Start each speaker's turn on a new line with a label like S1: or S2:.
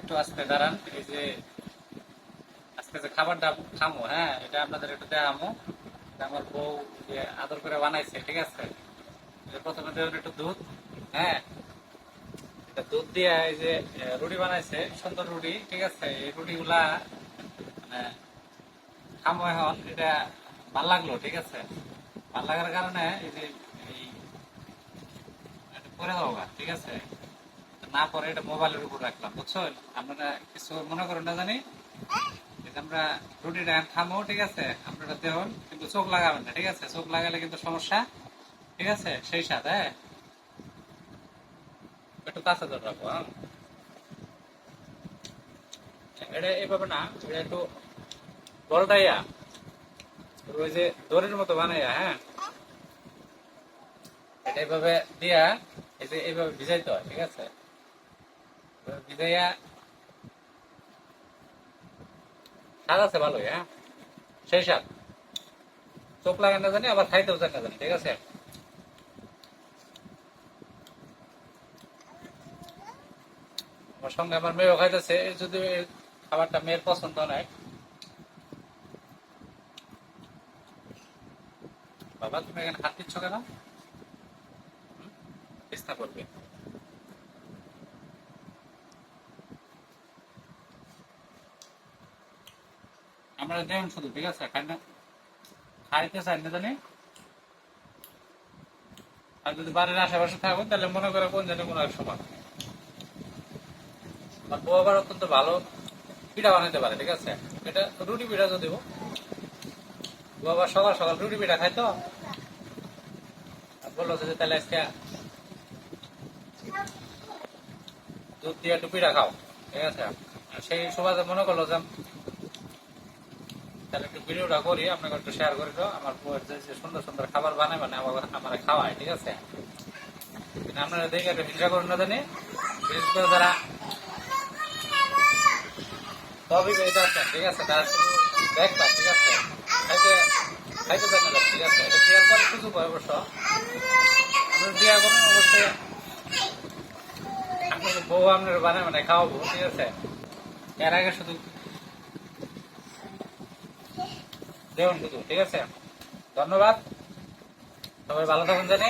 S1: একটু আস্তে দাঁড়ান, এই যে আজকে যে খাবারটা খামো হ্যাঁ এটা আপনাদের একটু এটা আমার বউ আদর করে বানাইছে, ঠিক আছে? প্রথমে দেবেন একটু দুধ হ্যাঁ? দুধ দিয়ে এই যে রুটি বানাইছে, সুন্দর রুটি, ঠিক আছে? এই রুটি গুলা মানে খামো এখন, এটা ভালো লাগল, ঠিক আছে? ভালো লাগার কারণে এই যে, এই করে ঠিক আছে? না পরে এটা মোবাইলের উপর রাখলাম বুঝছেন আপনারা কিছু মনে করেন না জানি? আমরা রুটিটা খামো ঠিক আছে? আপনারা দেখুন, কিন্তু চোখ লাগাবেন না, ঠিক আছে? চোখ লাগালে কিন্তু সমস্যা, ঠিক আছে? সেই সাথে হ্যাঁ? একটু কাছে ধরে রাখব হ্যাঁ? এটা এইভাবে না, এটা একটু বলটাইয়া, ওই যে দড়ির মতো বানাইয়া হ্যাঁ? এটা এইভাবে দিয়া, এই যে এইভাবে ভিজাইতে হয়, ঠিক আছে? ভিজাইয়া স্বাদ আছে ভালোই হ্যাঁ? সেই স্বাদ। চোখ লাগান না জানি, আবার খাইতেও চান না জানি, ঠিক আছে? আমার সঙ্গে আমার মেয়েও খাইতেছে যদি খাবারটা মেয়ের পছন্দ নয় বাবা, তুমি এখানে হাত দিচ্ছ কেন? চেষ্টা করবে। আমরা দেখুন শুধু, ঠিক আছে? খাই খাইতে চাই না জানি। আর যদি বাড়ির আশেপাশে থাকো, তাহলে মনে করে কোন জানি কোনো এক সময় আর বউ আবার অত্যন্ত ভালো পিঠা বানাইতে পারে, ঠিক আছে? এটা রুটি পিঠা যদিও। বউ আবার সকাল সকাল রুটি পিঠা খাইতো। বলল যে তাহলে আজকে দুধ দিয়ে একটু পিঠা খাও, ঠিক আছে? সেই সুবাদে মনে করল যে তাহলে একটু ভিডিওটা করি, আপনাকে একটু শেয়ার করে দাও আমার সুন্দর সুন্দর খাবার বানায় মানে আমার খাওয়ায়, ঠিক আছে? আপনারা দেখে একটু হিংসা করুন না জানি। বিশেষ করে যারা তবে এটা আছে ঠিক আছে? তারা দেখবা, ঠিক আছে? খাইতে খাইতে চান না ঠিক আছে? এটা দেওয়ার পরে সুযোগ হয় অবশ্য আপনার দেওয়া করুন অবশ্যই আপনার বউ আপনার বানায় মানে খাওয়াবো, ঠিক আছে? এর আগে শুধু দেখুন শুধু ঠিক আছে? ধন্যবাদ। সবাই ভালো থাকুন জানি।